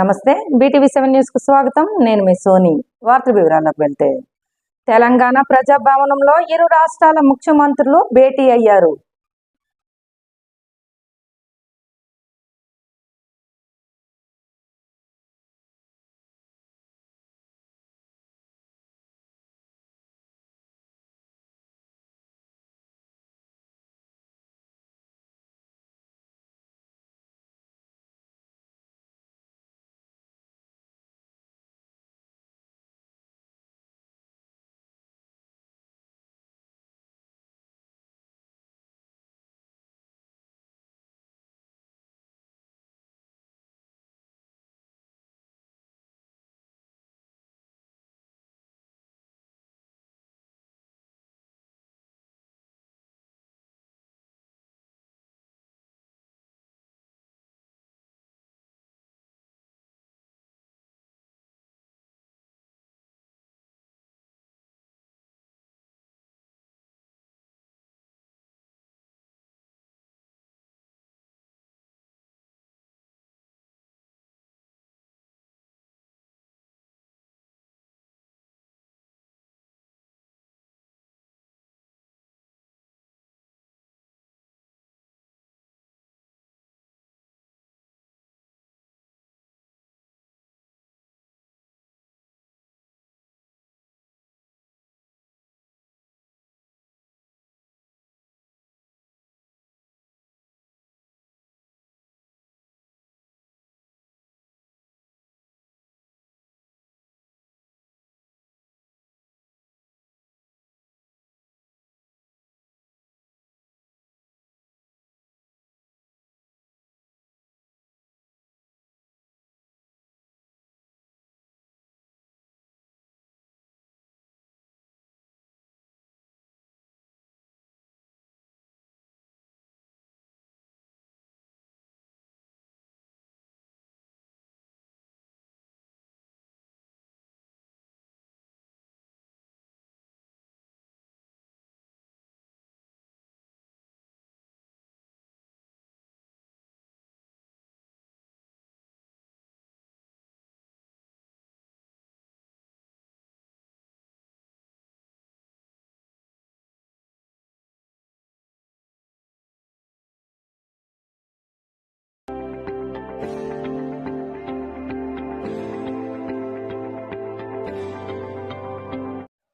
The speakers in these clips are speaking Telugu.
నమస్తే. బీటీవీ సెవెన్ న్యూస్కు స్వాగతం. నేను మీ సోని. వార్త వివరాలకు వెళ్తే తెలంగాణ ప్రజాభవనంలో ఇరు రాష్ట్రాల ముఖ్యమంత్రులు భేటీ అయ్యారు.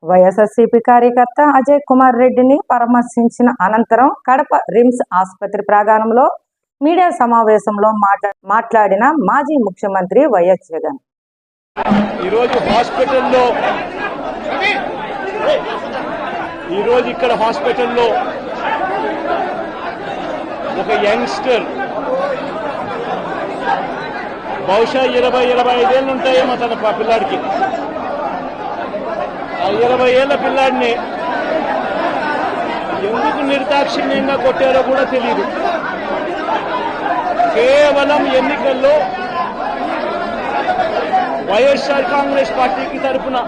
వైఎస్ఆర్సీపీ కార్యకర్త అజయ్ కుమార్ రెడ్డిని పరామర్శించిన అనంతరం కడప రిమ్స్ ఆసుపత్రి ప్రాంగణంలో మీడియా సమావేశంలో మాట్లా- మాట్లాడిన మాజీ ముఖ్యమంత్రి వైఎస్ జగన్. ఈరోజు హాస్పిటల్లో ఈరోజు ఇక్కడ హాస్పిటల్లో ఒక యంగ్స్టర్. బహుశా ఇరవై ఇరవై ఐదేళ్ళు ఉంటాయేమో తన పిల్లాడికి. ఇరవై ఏళ్ళ పిల్లాడిని ఎందుకు నిర్దాక్షిణ్యంగా కొట్టారో కూడా తెలియదు కేవలం ఎన్నికల్లో వైఎస్ఆర్ కాంగ్రెస్ పార్టీకి తరఫున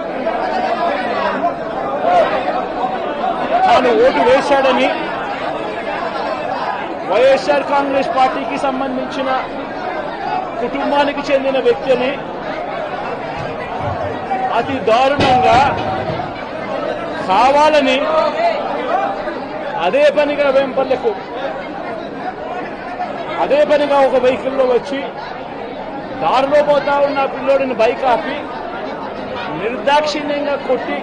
తాను ఓటు వేశాడని వైఎస్ఆర్ కాంగ్రెస్ పార్టీకి సంబంధించిన కుటుంబానికి చెందిన వ్యక్తిని అతి దారుణంగా కావాలని అదే పనిగా వేంపల్లెకు. అదే పనిగా ఒక వెహికల్లో వచ్చి దారిలో పోతా ఉన్న పిల్లోడిని బైక్ ఆపి నిర్దాక్షిణ్యంగా కొట్టి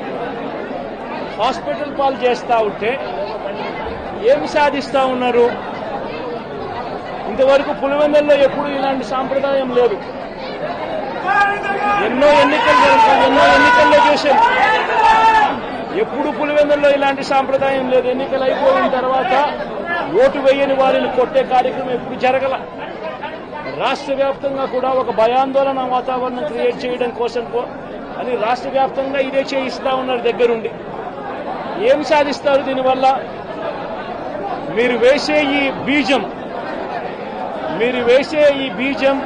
హాస్పిటల్ పాలు చేస్తా ఉంటే ఏమి సాధిస్తా ఉన్నారు? ఇంతవరకు పులివెందుల్లో ఎప్పుడు ఇలాంటి సాంప్రదాయం లేదు. ఎన్నో ఎన్నికలు జరుగుతాయి ఎన్నో ఎన్నికల్లో చేశాం ఎప్పుడు పులివెందుల్లో ఇలాంటి సాంప్రదాయం లేదు. ఎన్నికలు అయిపోయిన తర్వాత ఓటు వేయని వారిని కొట్టే కార్యక్రమం ఎప్పుడు జరగల. రాష్ట్ర వ్యాప్తంగా కూడా ఒక భయాందోళన వాతావరణం క్రియేట్ చేయడం కోసం అని రాష్ట్ర వ్యాప్తంగా ఇదే చేయిస్తా ఉన్నారు దగ్గరుండి. ఏం సాధిస్తారు దీనివల్ల? మీరు వేసే ఈ బీజం మీరు వేసే ఈ బీజం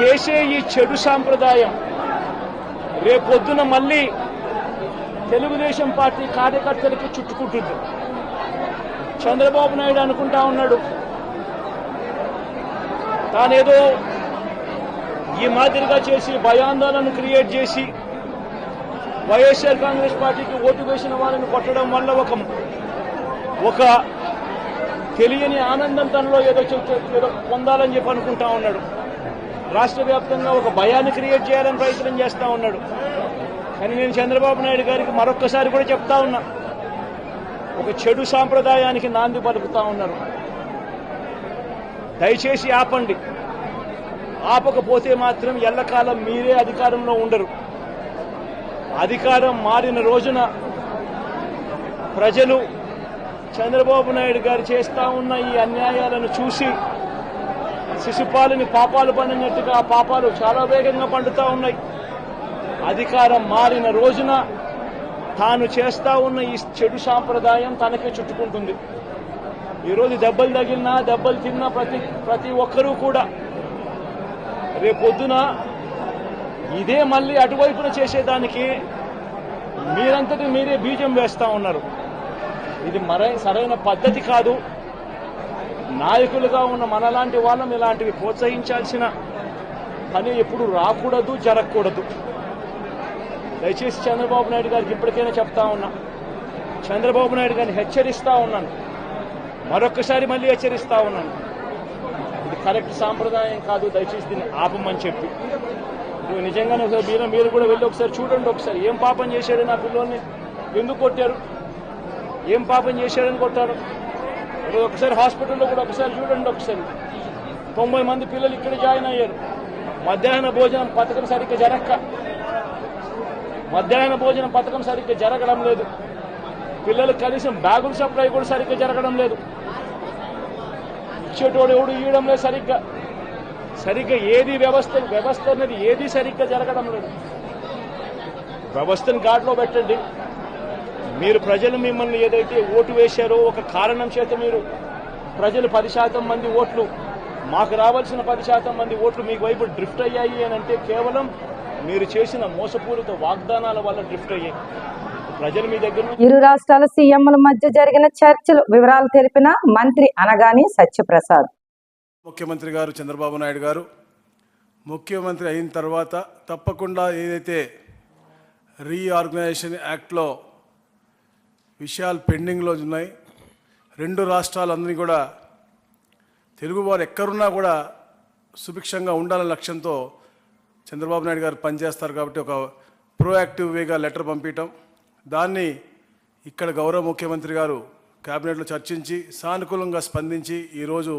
చేసే ఈ చెడు సాంప్రదాయం రేపొద్దున మళ్ళీ తెలుగుదేశం పార్టీ కార్యకర్తలకి చుట్టుకుంటుంది. చంద్రబాబు నాయుడు అనుకుంటా ఉన్నాడు. తానేదో ఈ మాదిరిగా చేసి భయాందోళన క్రియేట్ చేసి వైఎస్ఆర్ కాంగ్రెస్ పార్టీకి ఓటు వేసిన వాళ్ళని కొట్టడం వల్ల ఒక ఒక తెలియని ఆనందం తనలో ఏదో ఏదో పొందాలని చెప్పి అనుకుంటా ఉన్నాడు. రాష్ట్ర వ్యాప్తంగా ఒక భయాన్ని క్రియేట్ చేయాలని ప్రయత్నం చేస్తా ఉన్నాడు. కానీ నేను చంద్రబాబు నాయుడు గారికి మరొక్కసారి కూడా చెప్తా ఉన్నా. ఒక చెడు సాంప్రదాయానికి నాంది పలుకుతా ఉన్నారు. దయచేసి ఆపండి. ఆపకపోతే మాత్రం ఎల్లకాలం మీరే అధికారంలో ఉండరు. అధికారం మారిన రోజున ప్రజలు చంద్రబాబు నాయుడు గారు చేస్తా ఉన్న ఈ అన్యాయాలను చూసి శిశుపాలని పాపాలు పండినట్టుగా ఆ పాపాలు చాలా వేగంగా పండుతా ఉన్నాయి. అధికారం మారిన రోజున తాను చేస్తా ఉన్న ఈ చెడు సాంప్రదాయం తనకే చుట్టుకుంటుంది. ఈరోజు దెబ్బలు తగిలినా దెబ్బలు తిన్నా ప్రతి ప్రతి ఒక్కరూ కూడా రేపొద్దున ఇదే మళ్ళీ అటువైపున చేసేదానికి మీరంతటి మీరే బీజం వేస్తా ఉన్నారు. ఇది మరై సరైన పద్ధతి కాదు. నాయకులుగా ఉన్న మనలాంటి వాళ్ళం ఇలాంటివి ప్రోత్సహించాల్సిన పని ఎప్పుడు రాకూడదు జరగకూడదు. దయచేసి చంద్రబాబు నాయుడు గారికి ఇప్పటికైనా చెప్తా ఉన్నా. చంద్రబాబు నాయుడు గారిని హెచ్చరిస్తా ఉన్నాను. మరొకసారి మళ్ళీ హెచ్చరిస్తా ఉన్నాను. ఇది కరెక్ట్ సాంప్రదాయం కాదు దయచేసి దీన్ని ఆపమని చెప్పి. ఇప్పుడు నిజంగానే ఒకసారి మీరు మీరు కూడా వెళ్ళి ఒకసారి చూడండి ఒకసారి. ఏం పాపం చేశాడు నా పిల్లోని ఎందుకు కొట్టారు? ఏం పాపం చేశాడని కొట్టారు? ఒకసారి హాస్పిటల్లో కూడా ఒకసారి చూడండి ఒకసారి. తొంభై మంది పిల్లలు ఇక్కడ జాయిన్ అయ్యారు. మధ్యాహ్న భోజనం పథకం సరిగ్గా జరక్క. మధ్యాహ్న భోజన పథకం సరిగ్గా జరగడం లేదు. పిల్లలకు కనీసం బ్యాగుల సప్లై కూడా సరిగ్గా జరగడం లేదు. ఇచ్చేటోడు ఎవడు ఇవ్వడం లేదు సరిగ్గా. సరిగ్గా ఏది వ్యవస్థ వ్యవస్థ అనేది ఏది సరిగ్గా జరగడం లేదు. వ్యవస్థను గాడిలో పెట్టండి. మీరు ప్రజలు మిమ్మల్ని ఏదైతే ఓటు వేశారో ఒక కారణం చేత మీరు ప్రజలు పది శాతం మంది ఓట్లు మాకు రావాల్సిన పది శాతం మంది ఓట్లు మీకు వైపు డ్రిఫ్ట్ అయ్యాయి అని అంటే కేవలం మీరు చేసిన మోసపూరిత వాగ్దానాల వల్ల డ్రిఫ్ట్ అయ్యాయి ప్రజలు మీ దగ్గర ఇరు రాష్ట్రాల సీఎంల మధ్య జరిగిన చర్చలు వివరాలు తెలిపిన మంత్రి అనగాని సత్యప్రసాద్. ముఖ్యమంత్రి గారు చంద్రబాబు నాయుడు గారు ముఖ్యమంత్రి అయిన తర్వాత తప్పకుండా ఏదైతే రీఆర్గనైజేషన్ యాక్ట్లో విషయాలు పెండింగ్లో ఉన్నాయి రెండు రాష్ట్రాలందరినీ కూడా తెలుగువారు ఎక్కడున్నా కూడా సుభిక్షంగా ఉండాలనే లక్ష్యంతో చంద్రబాబు నాయుడు గారు పనిచేస్తారు కాబట్టి ఒక ప్రోయాక్టివ్ వేగా లెటర్ పంపించటం దాన్ని ఇక్కడ గౌరవ ముఖ్యమంత్రి గారు కేబినెట్లో చర్చించి సానుకూలంగా స్పందించి ఈరోజు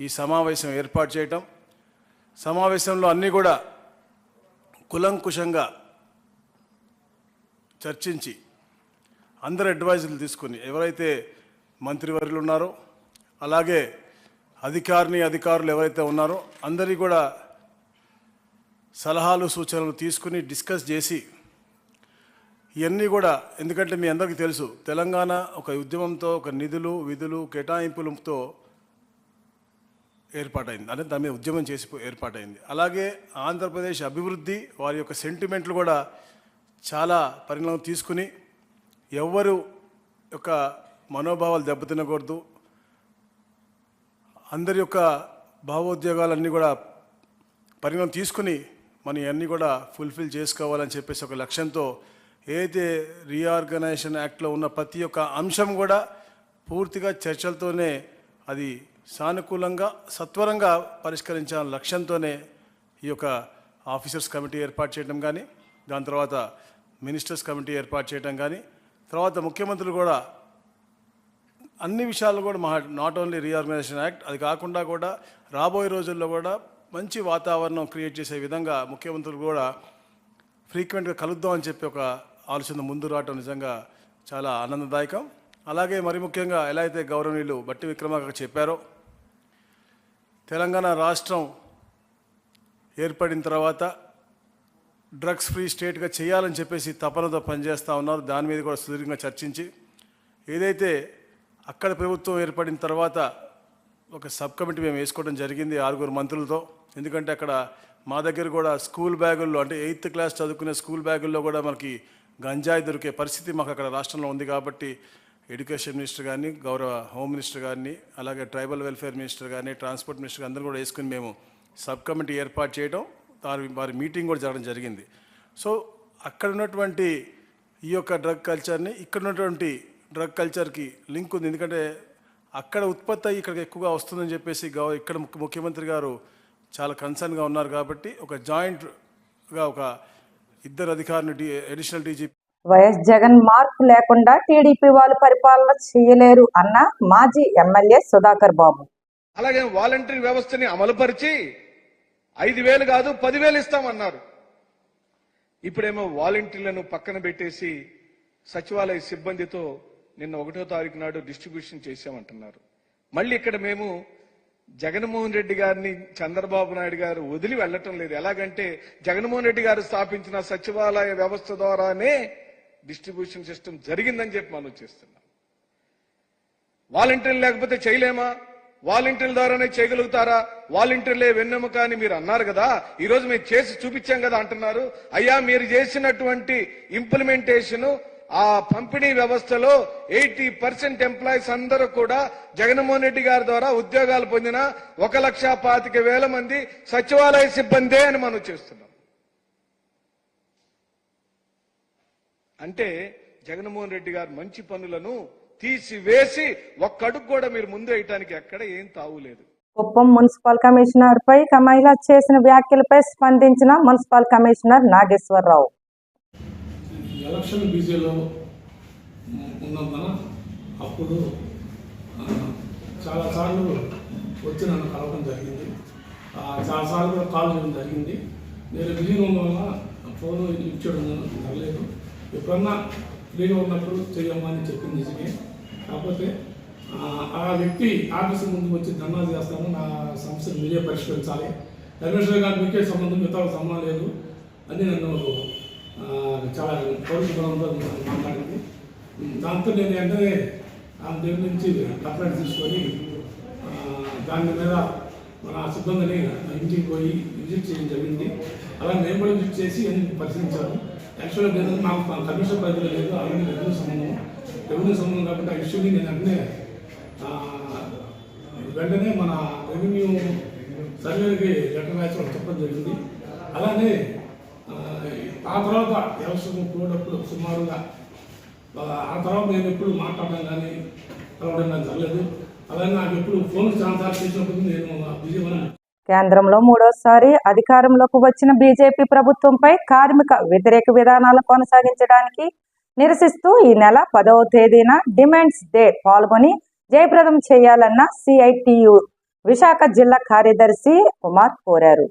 ఈ సమావేశం ఏర్పాటు చేయటం. సమావేశంలో అన్నీ కూడా కులంకుశంగా చర్చించి అందరు అడ్వైజులు తీసుకుని ఎవరైతే మంత్రివర్యులు ఉన్నారో అలాగే అధికారిని అధికారులు ఎవరైతే ఉన్నారో అందరి కూడా సలహాలు సూచనలు తీసుకుని డిస్కస్ చేసి ఇవన్నీ కూడా ఎందుకంటే మీ అందరికీ తెలుసు తెలంగాణ ఒక ఉద్యమంతో ఒక నిధులు విధులు కేటాయింపులతో ఏర్పాటైంది. అంటే దాని మీద ఉద్యమం చేసి ఏర్పాటైంది. అలాగే ఆంధ్రప్రదేశ్ అభివృద్ధి వారి యొక్క సెంటిమెంట్లు కూడా చాలా పరిణామం తీసుకుని ఎవ్వరు యొక్క మనోభావాలు దెబ్బతినకూడదు. అందరి యొక్క భావోద్యోగాలన్నీ కూడా పరిణామం తీసుకుని మనం ఇవన్నీ కూడా ఫుల్ఫిల్ చేసుకోవాలని చెప్పేసి ఒక లక్ష్యంతో ఏదైతే రీఆర్గనైజేషన్ యాక్ట్లో ఉన్న ప్రతి ఒక్క అంశం కూడా పూర్తిగా చర్చలతోనే అది సానుకూలంగా సత్వరంగా పరిష్కరించాలని లక్ష్యంతోనే ఈ యొక్క ఆఫీసర్స్ కమిటీ ఏర్పాటు చేయడం కానీ దాని తర్వాత మినిస్టర్స్ కమిటీ ఏర్పాటు చేయడం కానీ తర్వాత ముఖ్యమంత్రులు కూడా అన్ని విషయాలు కూడా మా నాట్ ఓన్లీ రీఆర్గనైజేషన్ యాక్ట్ అది కాకుండా కూడా రాబోయే రోజుల్లో కూడా మంచి వాతావరణం క్రియేట్ చేసే విధంగా ముఖ్యమంత్రులు కూడా ఫ్రీక్వెంట్గా కలుద్దాం అని చెప్పి ఒక ఆలోచన ముందు రావటం నిజంగా చాలా ఆనందదాయకం. అలాగే మరి ముఖ్యంగా ఎలా అయితే గౌరవనీయులు బట్టి విక్రమార్క చెప్పారో తెలంగాణ రాష్ట్రం ఏర్పడిన తర్వాత డ్రగ్స్ ఫ్రీ స్టేట్గా చేయాలని చెప్పేసి తపనతో పనిచేస్తూ ఉన్నారు. దాని మీద కూడా సుదీర్ఘంగా చర్చించి ఏదైతే అక్కడ ప్రభుత్వం ఏర్పడిన తర్వాత ఒక సబ్ కమిటీ మేము వేసుకోవడం జరిగింది ఆరుగురు మంత్రులతో. ఎందుకంటే అక్కడ మా దగ్గర కూడా స్కూల్ బ్యాగుల్లో అంటే ఎయిత్ క్లాస్ చదువుకునే స్కూల్ బ్యాగుల్లో కూడా మనకి గంజాయి దొరికే పరిస్థితి మాకు అక్కడ రాష్ట్రంలో ఉంది కాబట్టి ఎడ్యుకేషన్ మినిస్టర్ కానీ గౌరవ హోమ్ మినిస్టర్ గారిని అలాగే ట్రైబల్ వెల్ఫేర్ మినిస్టర్ కానీ ట్రాన్స్పోర్ట్ మినిస్టర్ అందరూ కూడా వేసుకుని మేము సబ్ కమిటీ ఏర్పాటు చేయడం వారి వారి మీటింగ్ కూడా జరగడం జరిగింది. సో అక్కడ ఉన్నటువంటి ఈ యొక్క డ్రగ్ కల్చర్ని ఇక్కడ ఉన్నటువంటి డ్రగ్ కల్చర్కి లింక్ ఉంది. ఎందుకంటే అక్కడ ఉత్పత్తి అయ్యి ఇక్కడికి ఎక్కువగా వస్తుందని చెప్పేసి గవ ఇక్కడ ముఖ్య- ముఖ్యమంత్రి గారు చాలా కన్సర్న్గా ఉన్నారు కాబట్టి ఒక జాయింట్గా ఒక ఇద్దరు అధికారులు D additional DGP YS Jagan మార్పు లేకుండా టీడీపీ వాళ్ళు పరిపాలన చేయలేరు అన్న మాజీ ఎమ్మెల్యే సుధాకర్ బాబు. అలాగే వాలంటరీ వ్యవస్థని అమలుపరిచి ఐదు వేలు కాదు పదివేలు ఇస్తామన్నారు. ఇప్పుడేమో వాలంటీర్లను పక్కన పెట్టేసి సచివాలయ సిబ్బందితో నిన్న ఒకటో తారీఖు నాడు డిస్ట్రిబ్యూషన్ చేశామంటున్నారు. మళ్ళీ ఇక్కడ మేము జగన్మోహన్ రెడ్డి గారిని చంద్రబాబు నాయుడు గారు వదిలి వెళ్ళటం లేదు. ఎలాగంటే జగన్మోహన్ రెడ్డి గారు స్థాపించిన సచివాలయ వ్యవస్థ ద్వారానే డిస్ట్రిబ్యూషన్ సిస్టమ్ జరిగిందని చెప్పి మనం చేస్తున్నాం. వాలంటీర్లు లేకపోతే చేయలేమా? వాలంటీర్ల ద్వారానే చేయగలుగుతారా? వాలంటీర్లే వెన్నెముక అని మీరు అన్నారు కదా ఈరోజు మేము చేసి చూపించాం కదా అంటున్నారు. అయ్యా మీరు చేసినటువంటి ఇంప్లిమెంటేషన్ ఆ పంపిణీ వ్యవస్థలో ఎయిటీ పర్సెంట్ ఎంప్లాయీస్ అందరూ కూడా జగన్మోహన్ రెడ్డి గారి ద్వారా ఉద్యోగాలు పొందిన ఒక లక్ష పాతిక వేల మంది సచివాలయ సిబ్బందే అని మనం చేస్తున్నాం. అంటే జగన్మోహన్ రెడ్డి గారు మంచి పనులను తీసివేసి ఒక్కడుగు కూడా మీరు ముందు వేయటానికి ఎక్కడ ఏం తావులేదు కుప్పం మున్సిపల్ కమిషనర్ పై మహిళ చేసిన వ్యాఖ్యలపై స్పందించిన మున్సిపల్ కమిషనర్ నాగేశ్వరరావు. ఎలక్షన్ బిజీలో ఉన్నందున అప్పుడు చాలాసార్లు వచ్చి నన్ను కలవడం జరిగింది. చాలాసార్లు కూడా కాల్ చేయడం జరిగింది. నేను బిజీగా ఉండడం వల్ల ఫోన్ ఇచ్చేయడం జరగలేదు. ఎప్పుడన్నా ఫ్రీగా ఉన్నప్పుడు చేయమ్మా అని చెప్పింది నిజమే. కాకపోతే ఆ, వ్యక్తి ఆఫీస్ ముందు వచ్చి ధర్నా చేస్తాను. నా సమస్యను మీరే పరిష్కరించాలి. ధర్మేశ్వర్ గారు మీకే సంబంధం మిగతా సంబంధం లేదు అని నన్ను చాలా చాలా పౌరుషంతో మాట్లాడింది. దాంతో నేను వెంటనే ఆమె దగ్గర నుంచి కంప్లైంట్ తీసుకొని దాని మీద మన సిబ్బందిని ఇంటికి పోయి విజిట్ చేయడం జరిగింది. అలా మేము కూడా విజిట్ చేసి పరిశీలించాను యాక్చువల్గా నేను నాకు కమిషన్ పరిధిలో లేదు అలాగే రెవెన్యూ సంబంధం రెవెన్యూ సంబంధం కాబట్టి ఆ ఇష్యూని నేను వెంటనే వెంటనే మన రెవెన్యూ సర్వేకి లెటర్ రాసి చెప్పడం జరిగింది. అలానే ఆ, తర్వాత వ్యవసాయం కూడప్పుడు సుమారుగా ఆ, తర్వాత నేను ఎప్పుడు మాట్లాడడం కానీ కలవడం కానీ జరగలేదు. అలాగే నాకు ఎప్పుడు ఫోన్ ఛాన్సాలు చేసినప్పుడు నేను విజయవరం కేంద్రంలో మూడోసారి అధికారంలోకి వచ్చిన బీజేపీ ప్రభుత్వంపై కార్మిక వ్యతిరేక విధానాలు కొనసాగించడానికి నిరసిస్తూ ఈ నెల పదవ తేదీన డిమాండ్స్ డే పాల్గొని జయప్రదం చేయాలన్న సిఐటియు విశాఖ జిల్లా కార్యదర్శి కుమార్ కోరారు.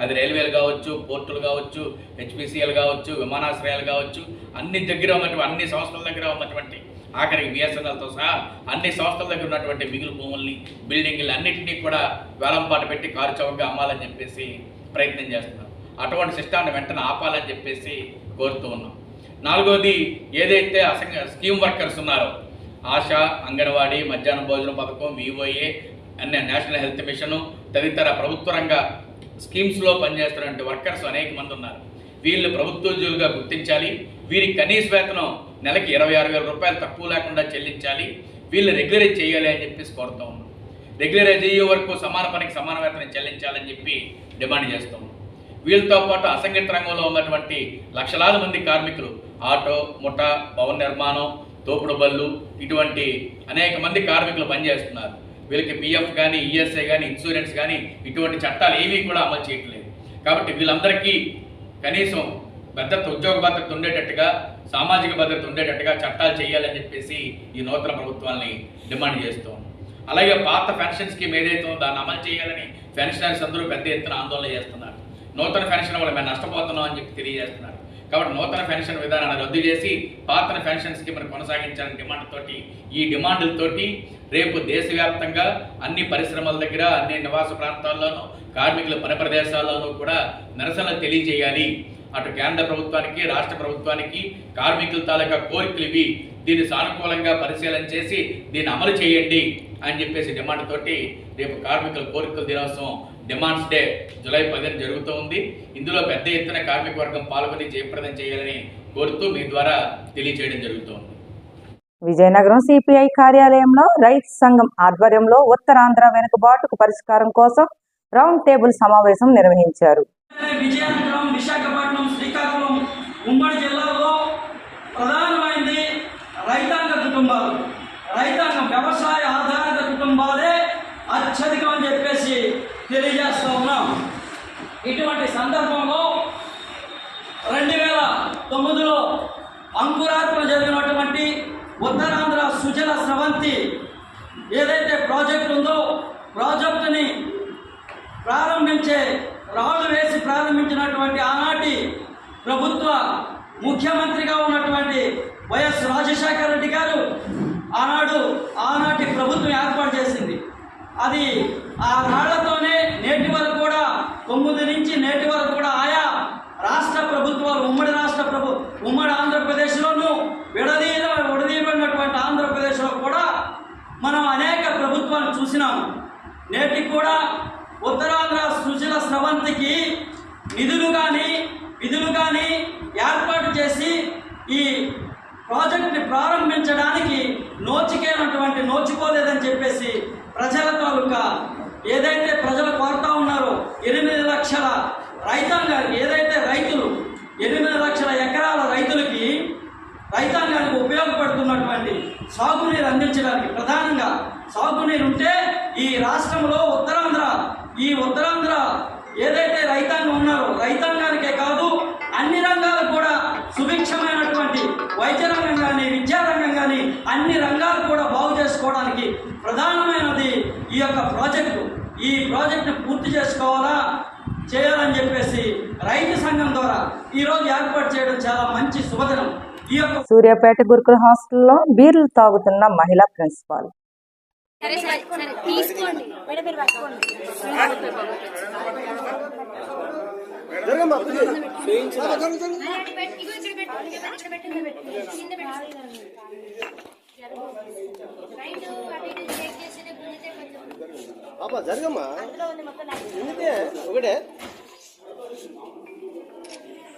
అది రైల్వేలు కావచ్చు పోర్టులు కావచ్చు హెచ్పిసిఎల్ కావచ్చు విమానాశ్రయాలు కావచ్చు అన్ని దగ్గర ఉన్నటువంటి అన్ని సంస్థల దగ్గర ఉన్నటువంటి ఆఖరికి బిఎస్ఎన్ఎల్తో సహా అన్ని సంస్థల దగ్గర ఉన్నటువంటి మిగులు భూముల్ని బిల్డింగ్లు అన్నింటినీ కూడా వేలంపాట పెట్టి కారు చౌకగా అమ్మాలని చెప్పేసి ప్రయత్నం చేస్తున్నారు అటువంటి సిస్టాన్ని వెంటనే ఆపాలని చెప్పేసి కోరుతూ ఉన్నాం. నాలుగోది ఏదైతే అసంగ స్కీమ్ వర్కర్స్ ఉన్నారో ఆశ అంగన్వాడీ మధ్యాహ్న భోజన పథకం వివోఏ అన్న నేషనల్ హెల్త్ మిషన్ తదితర ప్రభుత్వ రంగ స్కీమ్స్లో పనిచేస్తున్నటువంటి వర్కర్స్ అనేక మంది ఉన్నారు. వీళ్ళు ప్రభుత్వోద్యోగులుగా గుర్తించాలి. వీరికి కనీస వేతనం నెలకి ఇరవై ఆరు వేల రూపాయలు తక్కువ లేకుండా చెల్లించాలి. వీళ్ళు రెగ్యులరైజ్ చేయాలి అని చెప్పేసి కోరుతూ ఉన్నాం. రెగ్యులరైజ్ అయ్యే వరకు సమాన పనికి సమాన వేతనం చెల్లించాలని చెప్పి డిమాండ్ చేస్తాం వీళ్ళతో పాటు అసంఘటిత రంగంలో ఉన్నటువంటి లక్షలాది మంది కార్మికులు ఆటో ముఠ భవన నిర్మాణం తోపుడు బళ్ళు ఇటువంటి అనేక మంది కార్మికులు పనిచేస్తున్నారు. వీళ్ళకి పిఎఫ్ కానీ ఈఎస్ఐ కానీ ఇన్సూరెన్స్ కానీ ఇటువంటి చట్టాలు ఏమీ కూడా అమలు చేయట్లేదు. కాబట్టి వీళ్ళందరికీ కనీసం భద్రత ఉద్యోగ భద్రత ఉండేటట్టుగా సామాజిక భద్రత ఉండేటట్టుగా చట్టాలు చేయాలని చెప్పేసి ఈ నూతన ప్రభుత్వాన్ని డిమాండ్ చేస్తాం అలాగే పాత పెన్షన్ స్కీమ్ ఏదైతే ఉందో దాన్ని అమలు చేయాలని పెన్షనర్స్ అందరూ పెద్ద ఎత్తున ఆందోళన చేస్తున్నారు. నూతన పెన్షన్ వల్ల మేము నష్టపోతున్నాం అని చెప్పి తెలియజేస్తున్నారు. కాబట్టి నూతన పెన్షన్ విధానాన్ని రద్దు చేసి పాతన పెన్షన్ స్కీమ్ని కొనసాగించాలని డిమాండ్ తోటి ఈ డిమాండ్లతోటి రేపు దేశవ్యాప్తంగా అన్ని పరిశ్రమల దగ్గర అన్ని నివాస ప్రాంతాల్లోనూ కార్మికుల పని ప్రదేశాల్లోనూ కూడా నిరసనలు తెలియజేయాలి. అటు కేంద్ర ప్రభుత్వానికి రాష్ట్ర ప్రభుత్వానికి కార్మికుల తాలూకా కోరికలు ఇవి. దీన్ని సానుకూలంగా పరిశీలన చేసి దీన్ని అమలు చేయండి అని చెప్పేసి డిమాండ్ తోటి రేపు కార్మికుల కోరికల దినోత్సవం డిమాండ్స్ డే జూలై పదిహేను జరుగుతూ ఉంది ఇందులో పెద్ద ఎత్తున కార్మిక వర్గం పాల్గొని జయప్రదం చేయాలని కోరుతూ మీ ద్వారా తెలియజేయడం జరుగుతోంది. విజయనగరం సిపిఐ కార్యాలయంలో రైతు సంఘం ఆధ్వర్యంలో ఉత్తరాంధ్ర వెనుకబాటుకు పరిష్కారం కోసం రౌండ్ టేబుల్ సమావేశం నిర్వహించారు. విజయనగరం విశాఖపట్నం శ్రీకాకుళం ఉమ్మడి జిల్లాలో ప్రధానమైనది రైతాంగ కుటుంబాలు రైతాంగం వ్యవసాయ ఆధారిత కుటుంబాలే అత్యధికం అని చెప్పేసి తెలియజేస్తూ ఉన్నాం ఇటువంటి సందర్భంలో రెండు వేల తొమ్మిదిలో అంకురాత్మ జరిగినటువంటి ఉత్తరాంధ్ర సుజల స్రవంతి ఏదైతే ప్రాజెక్ట్ ఉందో ప్రాజెక్టుని ప్రారంభించే రాళ్ళు వేసి ప్రారంభించినటువంటి ఆనాటి ప్రభుత్వ ముఖ్యమంత్రిగా ఉన్నటువంటి వైఎస్ రాజశేఖర రెడ్డి గారు ఆనాడు ఆనాటి ప్రభుత్వం ఏర్పాటు చేసింది. అది ఆ రాళ్ళతోనే నేటి వరకు కూడా తొమ్మిది నుంచి నేటి వరకు కూడా ఆయా రాష్ట్ర ప్రభుత్వాలు ఉమ్మడి రాష్ట్ర ప్రభు ఉమ్మడి ఆంధ్రప్రదేశ్లోనూ విడదీయ విడదీయబడినటువంటి ఆంధ్రప్రదేశ్లో కూడా మనం అనేక ప్రభుత్వాలు చూసినాము. నేటికి కూడా ఉత్తరాంధ్ర సుజల స్రవంతికి నిధులు కానీ విధులు కానీ పూర్తి చేసుకోవాలా? చేయాలని చెప్పేసి రైతు సంఘం ద్వారా ఈరోజు ఏర్పాటు చేయడం చాలా మంచి శుభదినం. ఈ యొక్క సూర్యాపేట గురుకుల హాస్టల్లో బీర్లు తాగుతున్న మహిళా ప్రిన్సిపాల్. తీసుకోండి. పాప జరగమ్మా. ఎందుకే? ఒకటే.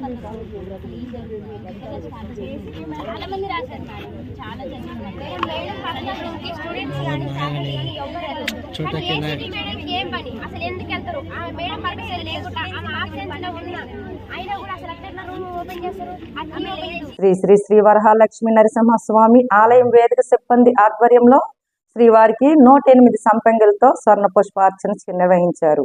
చాలా మంది రాశారు మేడం చాలా మేడం మేడం పక్కన స్టూడెంట్స్ కానీ ఫ్యాకల్టీ కానీ ఎవరు వెళ్ళరు. కానీ ACT మేడంకి ఏం పని? అసలు ఎందుకు వెళ్తారు? ఆమె మేడం పర్మిషన్ లేకుండా ఆమె ఆబ్సెంట్లో ఉన్నా అయినా కూడా అసలు అట్లా రూమ్ ఓపెన్ చేస్తారు? ఆమె లేదు. శ్రీ శ్రీ శ్రీ వరహాలక్ష్మి నరసింహస్వామి ఆలయం వేదిక సిబ్బంది ఆధ్వర్యంలో శ్రీవారికి నూట ఎనిమిది సంపెంగలతో స్వర్ణ పుష్పార్చన నిర్వహించారు